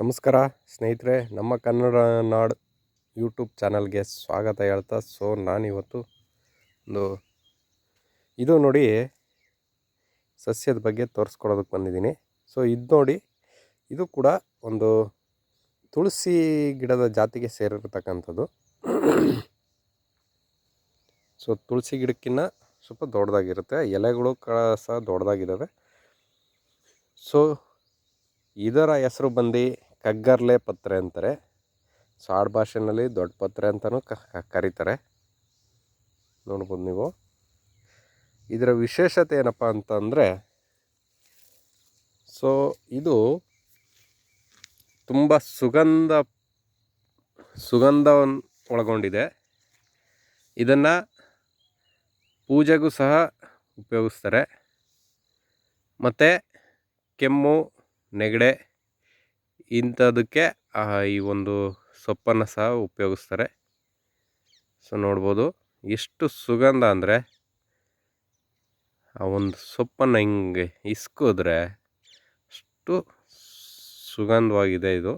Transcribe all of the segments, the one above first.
ನಮಸ್ಕಾರ ಸ್ನೇಹಿತರೆ, ನಮ್ಮ ಕನ್ನಡ ನಾಡು ಯೂಟ್ಯೂಬ್ ಚಾನಲ್ಗೆ ಸ್ವಾಗತ ಹೇಳ್ತಾ, ಸೊ ನಾನಿವತ್ತು ಒಂದು ಇದು ನೋಡಿ ಸಸ್ಯದ ಬಗ್ಗೆ ತೋರಿಸ್ಕೊಡೋದಕ್ಕೆ ಬಂದಿದ್ದೀನಿ. ಸೊ ಇದು ನೋಡಿ, ಇದು ಕೂಡ ಒಂದು ತುಳಸಿ ಗಿಡದ ಜಾತಿಗೆ ಸೇರಿರ್ತಕ್ಕಂಥದ್ದು. ಸೊ ತುಳಸಿ ಗಿಡಕ್ಕಿಂತ ಸ್ವಲ್ಪ ದೊಡ್ಡದಾಗಿರುತ್ತೆ, ಎಲೆಗಳು ಸಹ ದೊಡ್ಡದಾಗಿದ್ದಾವೆ. ಸೊ ಇದರ ಹೆಸರು ಬಂದು ಕಗ್ಗರ್ಲೆ ಪತ್ರೆ ಅಂತಾರೆ. ಸಾಡ್ ಭಾಷೆನಲ್ಲಿ ದೊಡ್ಡ ಪತ್ರೆ ಅಂತಲೂ ಕರೀತಾರೆ. ನೋಡ್ಬೋದು ನೀವು. ಇದರ ವಿಶೇಷತೆ ಏನಪ್ಪ ಅಂತಂದರೆ, ಸೊ, ಇದು ತುಂಬ ಸುಗಂಧ ಸುಗಂಧವನ್ನು ಒಳಗೊಂಡಿದೆ. ಇದನ್ನು ಪೂಜೆಗೂ ಸಹ ಉಪಯೋಗಿಸ್ತಾರೆ. ಮತ್ತು ಕೆಮ್ಮು, ನೆಗಡೆ ಇಂಥದಕ್ಕೆ ಈ ಒಂದು ಸೊಪ್ಪನ್ನು ಸಹ ಉಪಯೋಗಿಸ್ತಾರೆ. ಸೊ, ನೋಡ್ಬೋದು. ಎಷ್ಟು ಸುಗಂಧ ಅಂದರೆ, ಆ ಒಂದು ಸೊಪ್ಪನ್ನು ಹಿಂಗೆ ಇಸ್ಕೋದ್ರೆ ಅಷ್ಟು ಸುಗಂಧವಾಗಿದೆ ಇದು.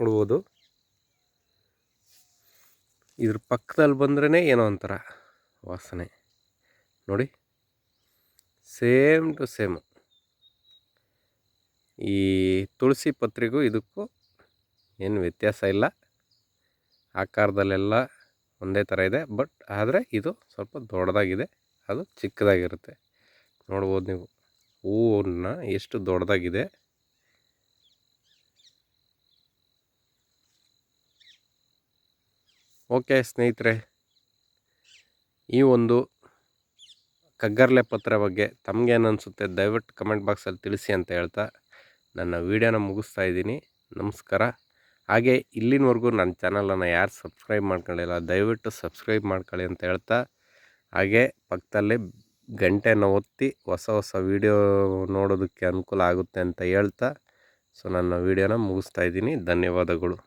ನೋಡ್ಬೋದು. ಇದ್ರ ಪಕ್ಕದಲ್ಲಿ ಬಂದ್ರೇ ಏನೋ ಒಂಥರ ವಾಸನೆ. ನೋಡಿ. Same to same. ಈ ತುಳಸಿ ಪತ್ರಿಗೂ ಇದಕ್ಕೂ ಏನು ವ್ಯತ್ಯಾಸ ಇಲ್ಲ. ಆಕಾರದಲ್ಲೆಲ್ಲ ಒಂದೇ ಥರ ಇದೆ. ಬಟ್ ಆದರೆ ಇದು ಸ್ವಲ್ಪ ದೊಡ್ಡದಾಗಿದೆ. ಅದು ಚಿಕ್ಕದಾಗಿರುತ್ತೆ. ನೋಡ್ಬೋದು ನೀವು. ಹೂವನ್ನ ಎಷ್ಟು ದೊಡ್ಡದಾಗಿದೆ. ಓಕೆ ಸ್ನೇಹಿತರೆ. ಈ ಒಂದು ಕಗ್ಗರ್ಲೆ ಪತ್ರ ಬಗ್ಗೆ ತಮಗೇನು ಅನಿಸುತ್ತೆ? ದಯವಿಟ್ಟು ಕಮೆಂಟ್ ಬಾಕ್ಸಲ್ಲಿ ತಿಳಿಸಿ ಅಂತ ಹೇಳ್ತಾ. ನನ್ನ ವೀಡಿಯೋನ ಮುಗಿಸ್ತಾ ಇದ್ದೀನಿ. ನಮಸ್ಕಾರ. ಹಾಗೆ ಇಲ್ಲಿನವರೆಗೂ ನನ್ನ ಚಾನಲನ್ನು ಯಾರು ಸಬ್ಸ್ಕ್ರೈಬ್ ಮಾಡ್ಕೊಂಡಿಲ್ಲ, ದಯವಿಟ್ಟು ಸಬ್ಸ್ಕ್ರೈಬ್ ಮಾಡ್ಕೊಳ್ಳಿ ಅಂತ ಹೇಳ್ತಾ, ಹಾಗೆ ಪಕ್ಕದಲ್ಲಿ ಗಂಟೆನ ಒತ್ತಿ ಹೊಸ ಹೊಸ ವೀಡಿಯೋ ನೋಡೋದಕ್ಕೆ ಅನುಕೂಲ ಆಗುತ್ತೆ ಅಂತ ಹೇಳ್ತಾ, ಸೊ ನನ್ನ ವೀಡಿಯೋನ ಮುಗಿಸ್ತಾ ಇದ್ದೀನಿ. ಧನ್ಯವಾದಗಳು.